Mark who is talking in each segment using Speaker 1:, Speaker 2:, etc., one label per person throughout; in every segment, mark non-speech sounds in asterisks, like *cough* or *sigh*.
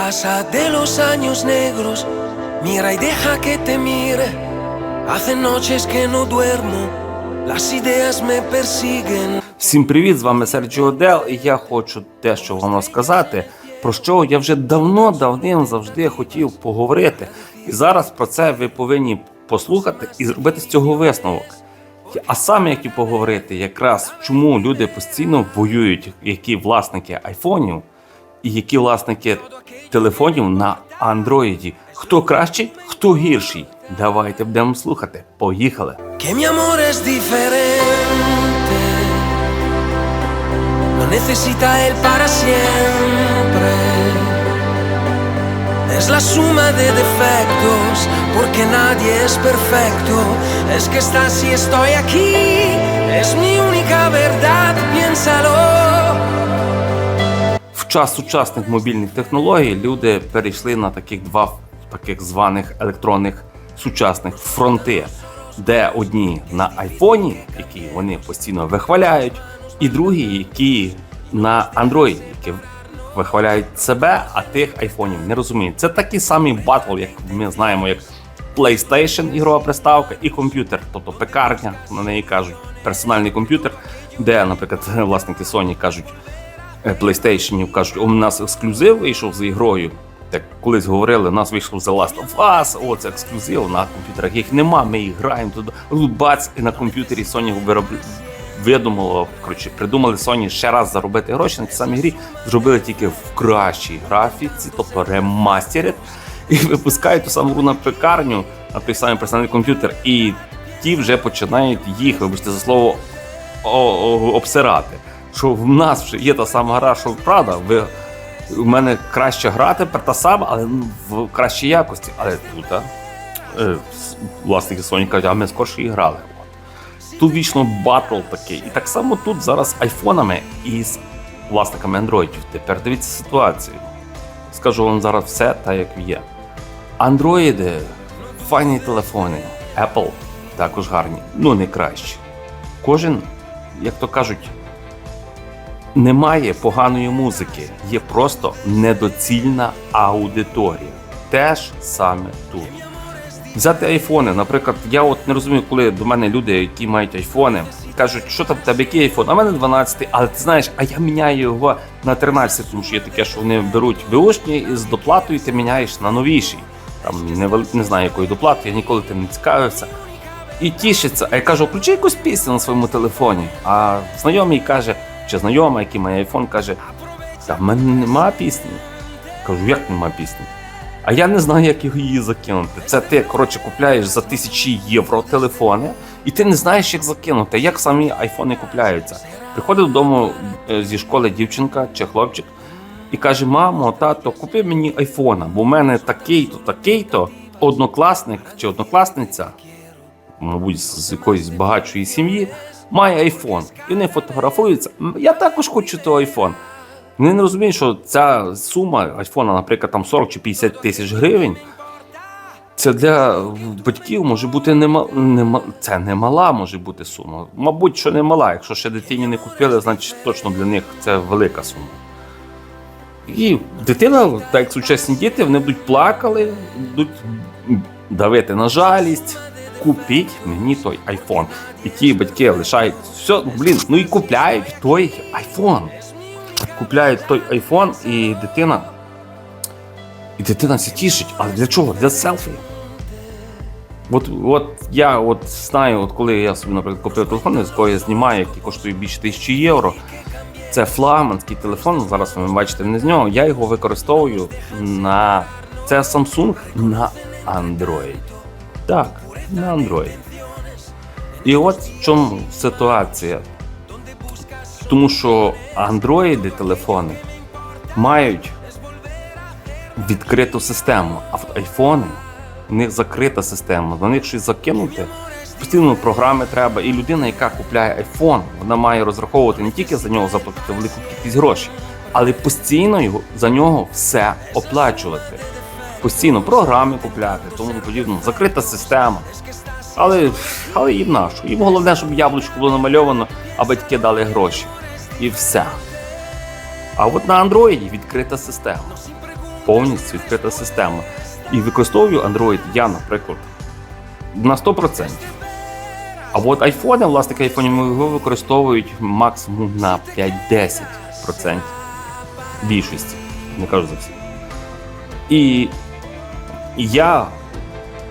Speaker 1: Pasa de los años negros, mira y deja que te mire. Hace noches que no duermo, las ideas me persiguen.
Speaker 2: Всім привіт! З вами Серджіо Дел, і я хочу дещо вам розказати, про що я вже давно давним завжди хотів поговорити. І зараз про це ви повинні послухати і зробити з цього висновок. А саме я хотів поговорити, якраз чому люди постійно воюють, які власники айфонів і які власники телефонів на андроїді. Хто кращий, хто гірший. Давайте будемо слухати. Поїхали!
Speaker 1: Que mi amor es diferente. No necesita él para siempre. Es la suma de defectos, porque nadie es perfecto. Es que estás y estoy aquí. Es mi única verdad, piénsalo.
Speaker 2: Час сучасних мобільних технологій люди перейшли на таких два таких званих електронних сучасних фронти, де одні на айфоні, які вони постійно вихваляють, і другі, які на андроїді, які вихваляють себе, а тих айфонів не розуміють. Це такий самий батл, як ми знаємо, як PlayStation, ігрова приставка, і комп'ютер, тобто пекарня, на неї кажуть, персональний комп'ютер, де, наприклад, *laughs* власники Sony кажуть. Е, PlayStation кажуть, у нас ексклюзив вийшов з ігрою. Так колись говорили, у нас вийшов The Last of Us, о, ексклюзив на комп'ютерах. Їх нема, ми їх граємо туди. Бац, і на комп'ютері Sony вироб... видумало, коротше, придумали Sony ще раз заробити гроші на цій самій грі, зробили тільки в кращій графіці, тобто ремастерит, і випускають ту саму гру на пекарню, на той самий персональний комп'ютер, і ті вже починають їх, вибачте за слово, обсирати. Що в нас вже є та сама гра, що правда, ви, у мене краще гра тепер та сама, але ну, в кращій якості. Але тут, е, власники Sony кажуть, а ми скорше і грали. Тут вічно батл такий. І так само тут зараз з айфонами і з власниками андроїдів. Тепер дивіться ситуацію. Скажу вам зараз все так, як є. Андроїди, файні телефони, Apple також гарні, ну не кращі. Кожен, як то кажуть, немає поганої музики, є просто недоцільна аудиторія. Теж саме тут. Взяти айфони, наприклад, я от не розумію, коли до мене люди, які мають айфони, кажуть, що там в тебе який айфон? А в мене 12, але ти знаєш, а я міняю його на 13, тому що є таке, що вони беруть беушні і з доплатою ти міняєш на новіший. Там не, не знаю, якої доплати, я ніколи тим не цікавився. І тішиться. А я кажу, включи якусь пісню на своєму телефоні. А знайомий каже, чи знайома, який має айфон, каже: Та в мене нема пісні. Кажу, як нема пісні? А я не знаю, як її закинути. Це ти, коротше, купляєш за тисячі євро телефони, і ти не знаєш, як закинути, як самі айфони купляються. Приходить додому е, зі школи дівчинка чи хлопчик і каже: Мамо, тато, купи мені айфона, бо в мене такий-то, такий-то однокласник чи однокласниця, мабуть, з якоїсь багатшої сім'ї, має айфон. І вони фотографуються. Я також хочу той айфон. Вони не розуміють, що ця сума айфона, наприклад, там 40 чи 50 тисяч гривень. Це для батьків може бути нема, нема, це немала може бути сума. Мабуть, що немала. Якщо ще дитині не купили, значить точно для них це велика сума. І дитина, так як сучасні діти, вони будуть плакали, будуть давити на жалість. Купіть мені той айфон. І ті батьки лишають все, блін, ну і купляють той айфон. Купляють той айфон, і дитина. І дитина це тішить. Але для чого? Для селфі. От, от я от знаю, от коли я собі, наприклад, купив телефон, з якого я знімаю, який коштує більше тисячі євро. Це флагманський телефон. Зараз ви бачите не з нього. Я його використовую на це Samsung на Android. Так, на Android. І от в чому ситуація. Тому що андроїди телефони мають відкриту систему, а в айфони в них закрита система. На них щось закинути. Постійно програми треба. І людина, яка купляє айфон, вона має розраховувати не тільки за нього заплатити велику кількість грошей, але постійно його, за нього все оплачувати. Постійно програми купляти, тому подібно. Закрита система. Але, але їм нашу. Їм головне, щоб яблучко було намальовано, а батьки дали гроші. І все. А от на андроїді відкрита система. повністю відкрита система. І використовую Android я, наприклад, на 100%. А от айфони, власники айфонів його використовують максимум на 5-10% більшості. Не кажу за всі. І я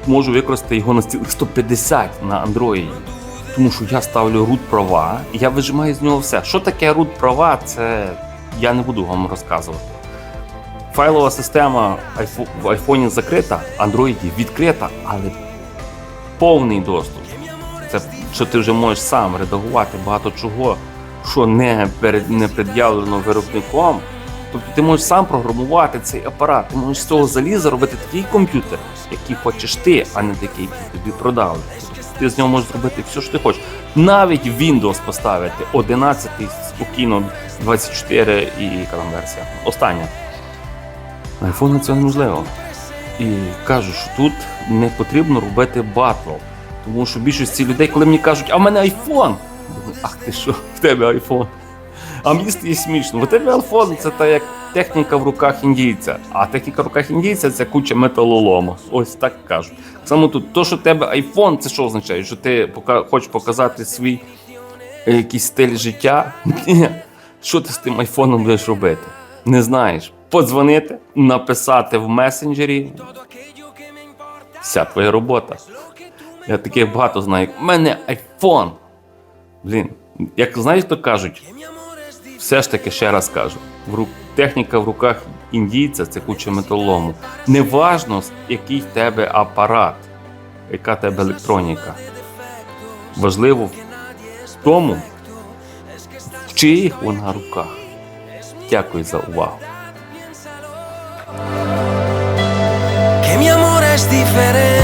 Speaker 2: можу використати його на цілих 150 на Android. Тому що я ставлю root права, і я вижимаю з нього все. Що таке root права, це я не буду вам розказувати. Файлова система в айфоні закрита, Android відкрита, але повний доступ. Це що ти вже можеш сам редагувати багато чого, що не, перед, не пред'явлено виробником. Тобто ти можеш сам програмувати цей апарат, ти можеш з цього заліза робити такий комп'ютер, який хочеш ти, а не такий, який тобі продали. Тобто ти з нього можеш зробити все, що ти хочеш. Навіть Windows поставити 11 спокійно, 24 і яка там версія. Остання. На iPhone це неможливо. І кажу, що тут не потрібно робити батл. Тому що більшості людей, коли мені кажуть, а в мене айфон. Ах ти що, в тебе айфон. А мені стає смішно. У тебе айфон це та як техніка в руках індійця. А техніка в руках індійця це куча металолому. Ось так кажуть. Само тут, то, що в тебе айфон, це що означає? Що ти пока, хочеш показати свій е, якийсь стиль життя? Ні. Що ти з тим айфоном будеш робити? Не знаєш. Подзвонити, написати в месенджері. Вся твоя робота. Я таких багато знаю. У мене айфон. Блін, як знаєш, то кажуть, все ж таки ще раз кажу: техніка в руках індійця це куча металолому. Неважно, який в тебе апарат, яка в тебе електроніка. Важливо в тому, в чиїх вона руках. Дякую за увагу.
Speaker 1: che mio amore è differente